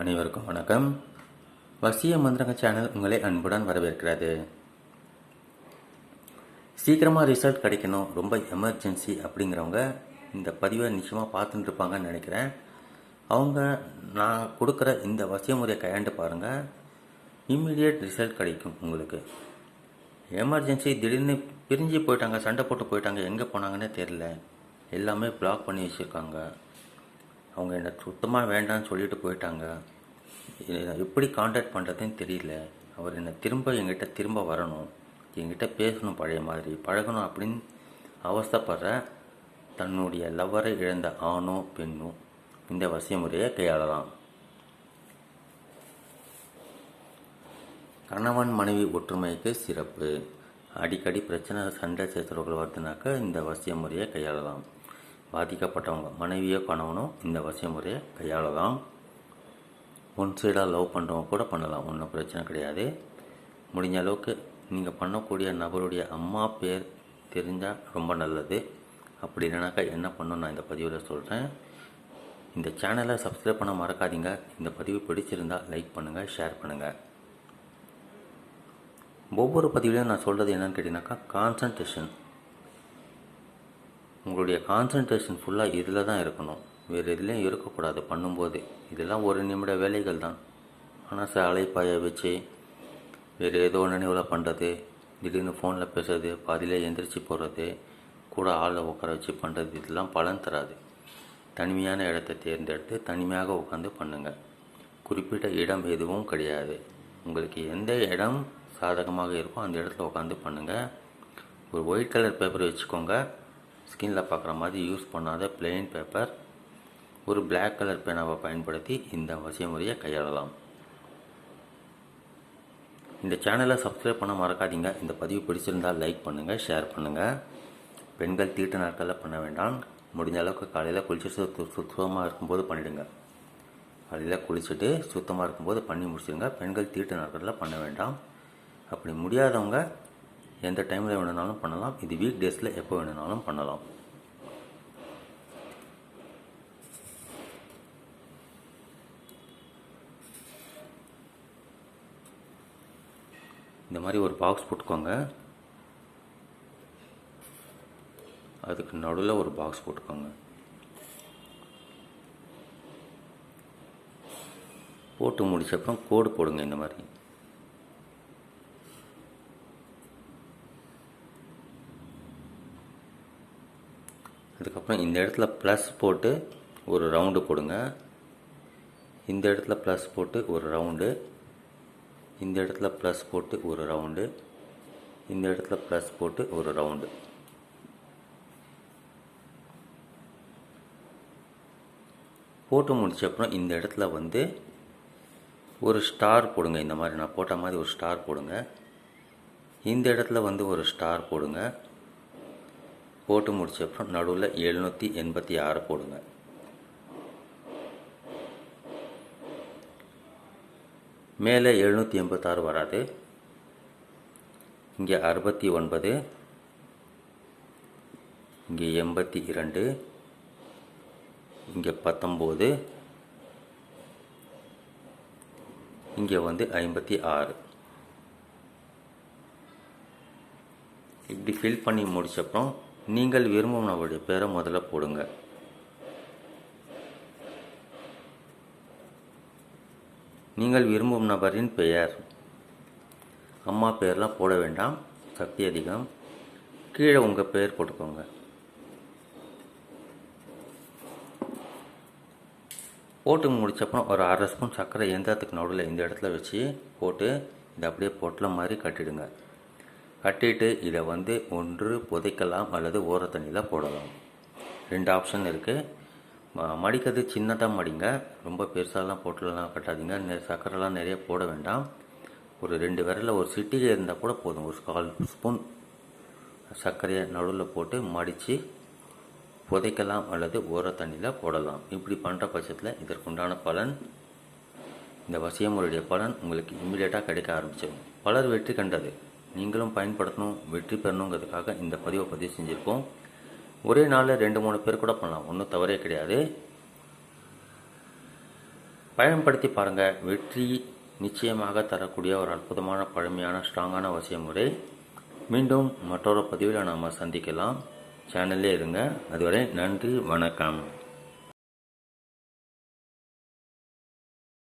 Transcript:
அனைவருக்கும் வணக்கம். வசிய மந்திரங்க சேனல் உங்களை அன்புடன் வரவேற்கிறது. சீக்கிரமாக ரிசல்ட் கிடைக்கணும் ரொம்ப எமர்ஜென்சி அப்படிங்கிறவங்க இந்த பதிவை நிச்சயமாக பார்த்துட்டு இருப்பாங்கன்னு நினைக்கிறேன். அவங்க நான் கொடுக்குற இந்த வசிய முறையை கையாண்டு பாருங்கள் இம்மிடியட் ரிசல்ட் கிடைக்கும் உங்களுக்கு. எமர்ஜென்சி திடீர்னு பிரிஞ்சு போயிட்டாங்க சண்டை போட்டு போயிட்டாங்க எங்கே போனாங்கன்னே தெரில எல்லாமே பிளாக் பண்ணி வச்சுருக்காங்க. அவங்க என்னை சுத்தமாக வேண்டாம்னு சொல்லிட்டு போயிட்டாங்க. எப்படி காண்டாக்ட் பண்ணுறதுன்னு தெரியல. அவர் என்னை திரும்ப எங்கிட்ட திரும்ப வரணும். என்கிட்ட பேசணும் பழைய மாதிரி. பழகணும் அப்படின்னு அவஸ்தைப்படுற தன்னுடைய லவ்வரை இழந்த ஆணோ பெண்ணோ இந்த வசிய முறையை கையாளலாம் கணவன் மனைவி ஒற்றுமைக்கு சிறப்பு. அடிக்கடி பிரச்சனை சண்டை சச்சரவுகள் வருதுனாக்க இந்த வசிய முறையை கையாளலாம் பாதிக்கப்பட்டவங்க மனைவியோ கணவனோ இந்த வசிய முறையை கையாளலாம் ஒன் சைடாக லவ் பண்ணுறவங்க கூட பண்ணலாம். ஒன்றும் பிரச்சனை கிடையாது. முடிஞ்ச அளவுக்கு நீங்கள் பண்ணக்கூடிய நபருடைய அம்மா பேர் தெரிஞ்சால் ரொம்ப நல்லது. அப்படி இல்லைனாக்கா என்ன பண்ணணும் நான் இந்த பதிவில் சொல்கிறேன் இந்த சேனலை சப்ஸ்கிரைப் பண்ண மறக்காதீங்க. இந்த பதிவு பிடிச்சிருந்தால் லைக் பண்ணுங்கள் ஷேர் பண்ணுங்கள் ஒவ்வொரு பதிவிலையும் நான் சொல்கிறது என்னென்னு கேட்டிங்கனாக்கா கான்சன்ட்ரேஷன் உங்களுடைய கான்சன்ட்ரேஷன் ஃபுல்லாக இதில் தான் இருக்கணும். வேறு எதுலேயும் இருக்கக்கூடாது பண்ணும்போது. இதெல்லாம் ஒரு நிமிட வேலைகள் தான். ஆனால் சில அலைப்பாய வச்சு வேறு ஏதோ நினைவில் பண்ணுறது திடீர்னு ஃபோனில் பேசுறது பாதியிலே எந்திரிச்சு போகிறது கூட ஆளை உட்கார வச்சு பண்ணுறது இதெல்லாம் பலன் தராது. தனிமையான இடத்தை தேர்ந்தெடுத்து தனிமையாக உட்காந்து பண்ணுங்கள் குறிப்பிட்ட இடம் எதுவும் கிடையாது. உங்களுக்கு எந்த இடம் சாதகமாக இருக்கோ அந்த இடத்துல உட்காந்து பண்ணுங்கள் ஒரு ஒயிட் கலர் பேப்பர் வச்சுக்கோங்க. ஸ்கின்னில் பார்க்குற மாதிரி யூஸ் பண்ணாத பிளெயின் பேப்பர் ஒரு பிளாக் கலர் பேனாவை பயன்படுத்தி இந்த வசிய முறையை கையாளலாம். இந்த சேனலை சப்ஸ்கிரைப் பண்ண மறக்காதீங்க. இந்த பதிவு பிடிச்சிருந்தால் லைக் பண்ணுங்கள் ஷேர் பண்ணுங்கள் பெண்கள் தீட்டு நாட்களில் பண்ண வேண்டாம். முடிஞ்ச அளவுக்கு காலையில் குளிச்சுட்டு சுத்த சுத்தமாக இருக்கும்போது பண்ணிவிடுங்க காலையில் குளிச்சுட்டு சுத்தமாக இருக்கும்போது பண்ணி முடிச்சிடுங்க பெண்கள் தீட்டு நாட்களில் பண்ண வேண்டாம். அப்படி முடியாதவங்க எந்த டைமில் வேணுனாலும் பண்ணலாம். இது வீக் டேஸில் எப்போ வேணுனாலும் பண்ணலாம். இந்த மாதிரி ஒரு பாக்ஸ் போட்டுக்கோங்க. அதுக்கு நடுவில் ஒரு பாக்ஸ் போட்டுக்கோங்க. போட்டு முடிச்சப்பறம் கோடு போடுங்க இந்த மாதிரி. அதுக்கப்புறம் இந்த இடத்துல ப்ளஸ் போட்டு ஒரு ரவுண்டு போடுங்க இந்த இடத்துல ப்ளஸ் போட்டு ஒரு ரவுண்டு இந்த இடத்துல ப்ளஸ் போட்டு ஒரு ரவுண்டு இந்த இடத்துல ப்ளஸ் போட்டு ஒரு ரவுண்டு போட்டு முடிச்சப்புறம் இந்த இடத்துல வந்து ஒரு ஸ்டார் போடுங்க. இந்த மாதிரி நான் போட்ட மாதிரி ஒரு ஸ்டார் போடுங்க. இந்த இடத்துல வந்து ஒரு ஸ்டார் போடுங்க. போட்டு முடிச்சப்புறம் நடுவில் எழுநூற்றி எண்பத்தி ஆறு போடுங்க. மேலே எழுநூற்றி எண்பத்தாறு வராது. இங்கே அறுபத்தி ஒன்பது இங்கே எண்பத்தி இரண்டு இங்கே பத்தொம்போது இங்கே வந்து ஐம்பத்தி ஆறு. இப்படி ஃபில் பண்ணி முடிச்சப்புறம் நீங்கள் விரும்பும் நபருடைய பேரை முதல்ல போடுங்க. நீங்கள் விரும்பும் நபரின் பெயர். அம்மா பேர்லாம் போட வேண்டாம். சக்தி அதிகம். கீழே உங்கள் பெயர் போட்டுக்கோங்க. போட்டு முடிச்சப்பறம் ஒரு அரை ஸ்பூன் சர்க்கரை எந்திரத்துக்கு நடுவில் இந்த இடத்துல வச்சு போட்டு இதை அப்படியே பொட்டலம் மாதிரி கட்டிடுங்க. கட்டிட்டு இதை வந்து ஒன்று புதைக்கலாம் அல்லது ஓரத்தண்ணியில் போடலாம். ரெண்டு ஆப்ஷன் இருக்குது மடிக்கிறது சின்னதாக மடிங்க. ரொம்ப பெருசாலாம் போட்டுலாம் கட்டாதீங்க. நெ சர்க்கரைலாம் நிறைய போட வேண்டாம். ஒரு ரெண்டு விரலில் ஒரு சிட்டிகை இருந்தால் கூட போதும். ஒரு கால் ஸ்பூன் சர்க்கரையை நடுவில் போட்டு மடித்து புதைக்கலாம் அல்லது ஓர தண்ணியில் போடலாம். இப்படி பண்ணுற பட்சத்தில் இதற்குண்டான பலன் இந்த வசியமுறையுடைய பலன் உங்களுக்கு இம்மிடியேட்டாக கிடைக்க ஆரம்பிச்சிடும். பலர் வெற்றி கண்டது. நீங்களும் பயன்படுத்தணும் வெற்றி பெறணுங்கிறதுக்காக இந்த பதிவை பதிவு செஞ்சுருக்கோம். ஒரே நாளில் ரெண்டு மூணு பேர் கூட பண்ணலாம். ஒன்றும் தவறே கிடையாது. பயன்படுத்தி பாருங்கள் வெற்றி நிச்சயமாக தரக்கூடிய ஒரு அற்புதமான பழமையான ஸ்ட்ராங்கான வசிய முறை. மீண்டும் மற்றொரு பதிவில் நாம் சந்திக்கலாம். சேனல்லே இருங்க. அதுவரை நன்றி வணக்கம்.